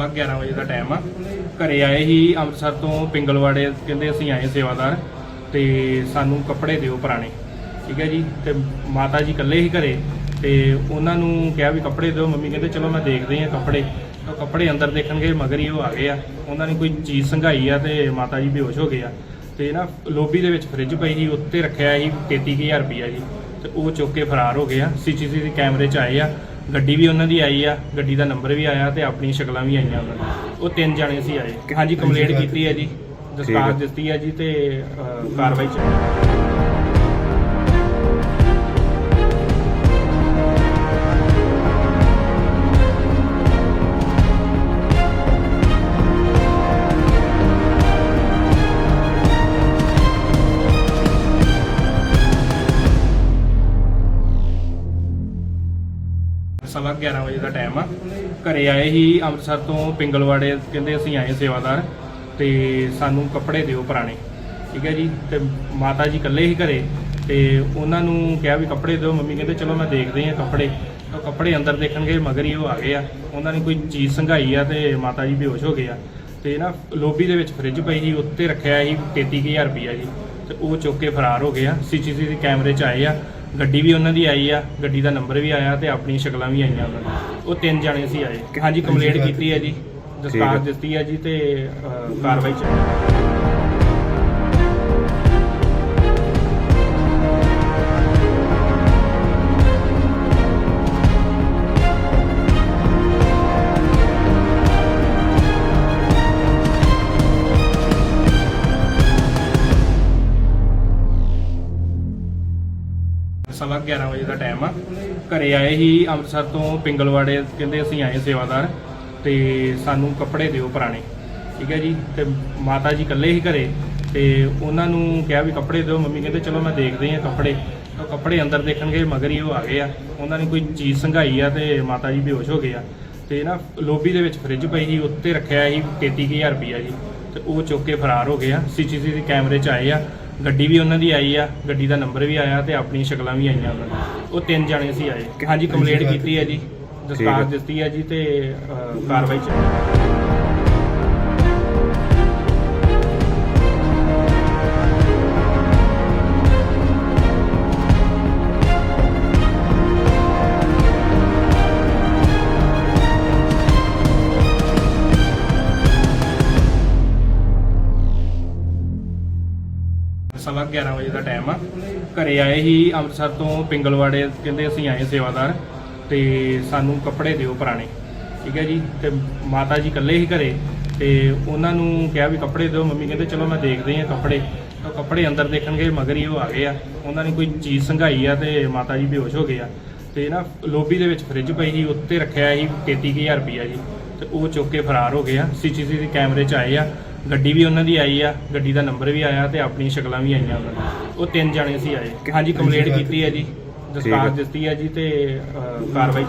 ਸਵਾ 11 ਵਜੇ ਦਾ ਟਾਈਮ ਆ। ਘਰੇ ਆਏ ਹੀ ਅੰਮ੍ਰਿਤਸਰ ਤੋਂ ਪਿੰਗਲਵਾੜੇ ਕਹਿੰਦੇ ਅਸੀਂ ਆਏ ਸੇਵਾਦਾਰ ਤੇ ਸਾਨੂੰ ਕੱਪੜੇ ਦਿਓ ਪੁਰਾਣੇ, ਠੀਕ ਹੈ ਜੀ? ਤੇ ਮਾਤਾ ਜੀ ਇਕੱਲੇ ਹੀ ਘਰੇ ਤੇ ਉਹਨਾਂ ਨੂੰ ਕਿਹਾ ਵੀ ਕੱਪੜੇ ਦਿਓ। ਮੰਮੀ ਕਹਿੰਦੇ, ਚਲੋ ਮੈਂ ਦੇਖਦੇ ਆ ਕੱਪੜੇ। ਉਹ ਕੱਪੜੇ ਅੰਦਰ ਦੇਖਣਗੇ, ਮਗਰ ਹੀ ਉਹ ਆ ਗਏ ਆ। ਉਹਨਾਂ ਨੇ ਕੋਈ ਚੀਜ਼ ਸੰਘਾਈ ਆ ਤੇ ਮਾਤਾ ਜੀ ਬੇਹੋਸ਼ ਹੋ ਗਏ ਆ। ਤੇ ਨਾ ਲੋਬੀ ਦੇ ਵਿੱਚ ਫ੍ਰਿਜ ਪਈ ਸੀ, ਉੱਤੇ ਰੱਖਿਆ ਸੀ 33000 ਰੁਪਈਆ ਜੀ। ਤੇ ਉਹ ਚੁੱਕ ਕੇ ਫਰਾਰ ਹੋ ਗਏ ਆ। ਸੀਸੀਟੀਵੀ ਕੈਮਰੇ 'ਚ ਆਏ ਆ। ਗੱਡੀ ਵੀ ਉਹਨਾਂ ਦੀ ਆਈ ਆ ਗੱਡੀ ਦਾ ਨੰਬਰ ਵੀ ਆਇਆ ਤੇ ਆਪਣੀ ਸ਼ਕਲਾਂ ਵੀ ਆਈਆਂ ਉਹਨਾਂ ਦੀਆਂ। ਉਹ ਤਿੰਨ ਜਾਣੇ ਸੀ ਆਏ। ਹਾਂਜੀ ਕੰਪਲੇਂਟ ਕੀਤੀ ਹੈ ਜੀ ਦਸਤਾਰ ਦਿੱਤੀ ਹੈ ਜੀ ਤੇ ਕਾਰਵਾਈ ਚੱਲ ਰਹੀ ਹੈ। ਸਵਾ 11 ਵਜੇ ਦਾ ਟਾਈਮ ਆ। ਘਰੇ ਆਏ ਹੀ ਅੰਮ੍ਰਿਤਸਰ ਤੋਂ ਪਿੰਗਲਵਾੜੇ ਕਹਿੰਦੇ ਅਸੀਂ ਆਏ ਸੇਵਾਦਾਰ ਤੇ ਸਾਨੂੰ ਕੱਪੜੇ ਦਿਓ ਪੁਰਾਣੇ। ਠੀਕ ਹੈ ਜੀ? ਤੇ ਮਾਤਾ ਜੀ ਇਕੱਲੇ ਹੀ ਘਰੇ ਤੇ ਉਹਨਾਂ ਨੂੰ ਕਿਹਾ ਵੀ ਕੱਪੜੇ ਦਿਓ। ਮੰਮੀ ਕਹਿੰਦੇ, ਚਲੋ ਮੈਂ ਦੇਖਦੇ ਆ ਕੱਪੜੇ। ਤਾਂ ਕੱਪੜੇ ਅੰਦਰ ਦੇਖਣਗੇ, ਮਗਰ ਹੀ ਉਹ ਆ ਗਏ ਆ। ਉਹਨਾਂ ਨੇ ਕੋਈ ਚੀਜ਼ ਸੰਘਾਈ ਆ ਤੇ ਮਾਤਾ ਜੀ ਬੇਹੋਸ਼ ਹੋ ਗਏ ਆ। ਤੇ ਨਾ ਲੋਬੀ ਦੇ ਵਿੱਚ ਫ੍ਰਿਜ ਪਈ ਸੀ, ਉੱਤੇ ਰੱਖਿਆ ਸੀ 33000 ਰੁਪਈਆ ਜੀ। ਤੇ ਉਹ ਚੁੱਕ ਕੇ ਫਰਾਰ ਹੋ ਗਏ ਆ। ਸੀਸੀਟੀਵੀ ਕੈਮਰੇ 'ਚ ਆਏ ਆ। ਗੱਡੀ ਵੀ ਉਹਨਾਂ ਦੀ ਆਈ ਆ ਗੱਡੀ ਦਾ ਨੰਬਰ ਵੀ ਆਇਆ ਤੇ ਆਪਣੀ ਸ਼ਕਲਾਂ ਵੀ ਆਈਆਂ ਉਹਨਾਂ ਦੀਆਂ। ਉਹ ਤਿੰਨ ਜਾਣੇ ਸੀ ਆਏ। ਹਾਂਜੀ ਕੰਪਲੇਂਟ ਕੀਤੀ ਹੈ ਜੀ ਦਸਤਾਰ ਦਿੱਤੀ ਹੈ ਜੀ ਤੇ ਕਾਰਵਾਈ ਚੱਲ ਰਹੀ ਹੈ। ਸਵਾ 11 ਵਜੇ ਦਾ ਟਾਈਮ ਆ। ਘਰੇ ਆਏ ਹੀ ਅੰਮ੍ਰਿਤਸਰ ਤੋਂ ਪਿੰਗਲਵਾੜੇ ਕਹਿੰਦੇ ਅਸੀਂ ਆਏ ਸੇਵਾਦਾਰ ਤੇ ਸਾਨੂੰ ਕੱਪੜੇ ਦਿਓ ਪੁਰਾਣੇ, ਠੀਕ ਹੈ ਜੀ? ਤੇ ਮਾਤਾ ਜੀ ਇਕੱਲੇ ਹੀ ਘਰੇ ਤੇ ਉਹਨਾਂ ਨੂੰ ਕਿਹਾ ਵੀ ਕੱਪੜੇ ਦਿਓ। ਮੰਮੀ ਕਹਿੰਦੇ, ਚਲੋ ਮੈਂ ਦੇਖਦੇ ਹਾਂ ਕੱਪੜੇ। ਤਾਂ ਕੱਪੜੇ ਅੰਦਰ ਦੇਖਣਗੇ, ਮਗਰ ਹੀ ਉਹ ਆ ਗਏ ਆ। ਉਹਨਾਂ ਨੇ ਕੋਈ ਚੀਜ਼ ਸੰਘਾਈ ਆ ਤੇ ਮਾਤਾ ਜੀ ਬੇਹੋਸ਼ ਹੋ ਗਏ ਆ। ਤੇ ਨਾ ਲੋਬੀ ਦੇ ਵਿੱਚ ਫ੍ਰਿਜ ਪਈ ਸੀ, ਉੱਤੇ ਰੱਖਿਆ ਸੀ 33000 ਰੁਪਈਆ ਜੀ। ਤੇ ਉਹ ਚੁੱਕ ਕੇ ਫਰਾਰ ਹੋ ਗਏ ਆ। ਸੀਸੀਟੀਵੀ ਕੈਮਰੇ 'ਚ ਆਏ ਆ। ਗੱਡੀ ਵੀ ਉਹਨਾਂ ਦੀ ਆਈ ਆ ਗੱਡੀ ਦਾ ਨੰਬਰ ਵੀ ਆਇਆ ਤੇ ਆਪਣੀ ਸ਼ਕਲਾਂ ਵੀ ਆਈਆਂ ਉਹਨਾਂ ਦੀਆਂ। ਉਹ ਤਿੰਨ ਜਾਣੇ ਸੀ ਆਏ। ਹਾਂਜੀ ਕੰਪਲੇਂਟ ਕੀਤੀ ਹੈ ਜੀ ਦਸਤਾਰ ਦਿੱਤੀ ਹੈ ਜੀ ਤੇ ਕਾਰਵਾਈ ਚੱਲ ਰਹੀ ਹੈ। ਸਵਾ 11 ਵਜੇ ਦਾ ਟਾਈਮ ਆ। ਘਰੇ ਆਏ ਹੀ ਅੰਮ੍ਰਿਤਸਰ ਤੋਂ ਪਿੰਗਲਵਾੜੇ ਕਹਿੰਦੇ ਅਸੀਂ ਆਏ ਸੇਵਾਦਾਰ ਤੇ ਸਾਨੂੰ ਕੱਪੜੇ ਦਿਓ ਪੁਰਾਣੇ, ਠੀਕ ਹੈ ਜੀ? ਤੇ ਮਾਤਾ ਜੀ ਇਕੱਲੇ ਹੀ ਘਰੇ ਤੇ ਉਹਨਾਂ ਨੂੰ ਕਿਹਾ ਵੀ ਕੱਪੜੇ ਦਿਓ। ਮੰਮੀ ਕਹਿੰਦੇ, ਚਲੋ ਮੈਂ ਦੇਖਦੇ ਆ ਕੱਪੜੇ। ਤਾਂ ਕੱਪੜੇ ਅੰਦਰ ਦੇਖਣਗੇ, ਮਗਰ ਹੀ ਉਹ ਆ ਗਏ ਆ। ਉਹਨਾਂ ਨੇ ਕੋਈ ਚੀਜ਼ ਸੰਘਾਈ ਆ ਤੇ ਮਾਤਾ ਜੀ ਬੇਹੋਸ਼ ਹੋ ਗਏ ਆ। ਤੇ ਨਾ ਲੋਬੀ ਦੇ ਵਿੱਚ ਫ੍ਰਿਜ ਪਈ ਸੀ, ਉੱਤੇ ਰੱਖਿਆ ਸੀ 33000 ਰੁਪਈਆ ਜੀ ਤੇ ਉਹ ਚੁੱਕ ਕੇ ਫਰਾਰ ਹੋ ਗਏ ਆ। ਸੀਸੀਟੀਵੀ ਕੈਮਰੇ 'ਚ ਆਏ ਆ। ਗੱਡੀ ਵੀ ਉਹਨਾਂ ਦੀ ਆਈ ਆ ਗੱਡੀ ਦਾ ਨੰਬਰ ਵੀ ਆਇਆ ਤੇ ਆਪਣੀ ਸ਼ਕਲਾਂ ਵੀ ਆਈਆਂ ਉਹਨਾਂ ਦੀਆਂ। ਉਹ ਤਿੰਨ ਜਾਣੇ ਸੀ ਆਏ। ਹਾਂਜੀ ਕੰਪਲੇਂਟ ਕੀਤੀ ਹੈ ਜੀ ਦਸਤਾਰ ਦਿੱਤੀ ਹੈ ਜੀ ਤੇ ਅਹ, ਕਾਰਵਾਈ